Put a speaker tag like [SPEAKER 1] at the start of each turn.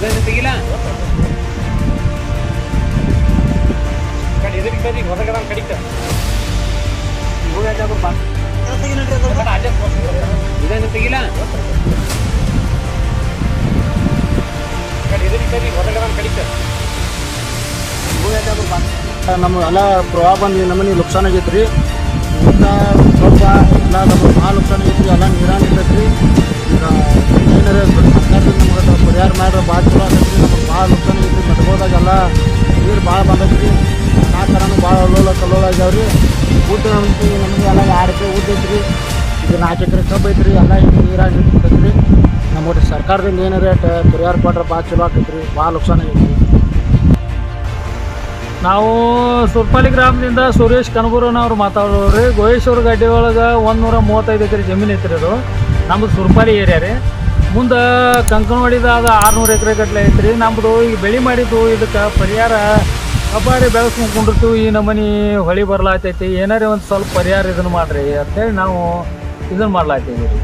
[SPEAKER 1] ತೆಗಿಲ್ಲ ಇದಕ್ಕೆ ಕಡಿತ ಇದಕ್ಕೆ ಕಡಿತ
[SPEAKER 2] ನಮ್ಮ ಎಲ್ಲ ಪ್ರವಾಹ ಬಂದು ನಮ್ಮನೆ ನುಕ್ಸಾನ್ ಆಗೈತೆ ರೀ ಊಟ ಸ್ವಲ್ಪ ಎಲ್ಲ ನಮ್ಮ ಮಾಡ್ರೆ ಭಾಳ ಚಲೋ ಆಗೈತೆ ರೀ ಭಾಳ ನುಕ್ಸಾನ ಐತಿ ಮಟ್ಕೋದಾಗೆಲ್ಲ ನೀರು ಭಾಳ ಬಂದೈತೆ. ಆ ಥರನೂ ಭಾಳ ಅಲ್ಲೋಲ ಕಲ್ಲೋಲ ಆಗ್ಯಾವ ರೀ ಊಟ ನಮ್ಗೆ ಎಲ್ಲ ಎರಡು ಎಕರೆ ಊಟ ಐತ್ರಿ. ಈಗ ನಾಲ್ಕು ಎಕರೆ ಕಬ್ಬು ಐತ್ರಿ. ಎಲ್ಲ ಹಿಂಗೆ ನೀರಾಗಿ ನಿಂತೈತೆ ರೀ ನಮ್ಮ ಒಟ್ಟು ಸರ್ಕಾರದಿಂದ ಏನು ರೇಟ್ ಪರಿಹಾರ ಕೊಟ್ರೆ ಭಾಳ ಚಲೋ ಆಕೈತೆ ರೀ ಭಾಳ ನುಕ್ಸಾನ ಆಗೈತೆ ರೀ
[SPEAKER 3] ನಾವು ಸುರ್ಪಾಲಿ ಗ್ರಾಮದಿಂದ ಸುರೇಶ್ ಕನಬೂರನವ್ರು ಮಾತಾಡೋರು ರೀ. ಗಡ್ಡೆ ಒಳಗೆ ಒಂದು ನೂರ ಮೂವತ್ತೈದು ಎಕರೆ ಜಮೀನು ಐತ್ರಿ ಅದು. ನಮ್ಮದು ಸುರ್ಪಾಲಿ ಏರಿಯಾ ರೀ. ಮುಂದೆ ಕಂಕನವಾಡಿದ ಅದು ಆರುನೂರು ಎಕರೆ ಗಟ್ಟಲೆ ಐತ್ರಿ. ನಮ್ಮದು ಈಗ ಬೆಳೆ ಮಾಡಿದ್ದು ಇದಕ್ಕೆ ಪರಿಹಾರ ಅಪಾರಿ ಬೆಳೆಸ್ಕೊಂಡು ಕುಂಡಿರ್ತೀವಿ ಈ ನಮನಿ ಹೊಳಿ ಬರ್ಲಾತೈತಿ. ಏನಾರೇ ಒಂದು ಸ್ವಲ್ಪ ಪರಿಹಾರ ಇದನ್ನು ಮಾಡ್ರಿ ಅಂತೇಳಿ ನಾವು ಇದನ್ನು ರೀ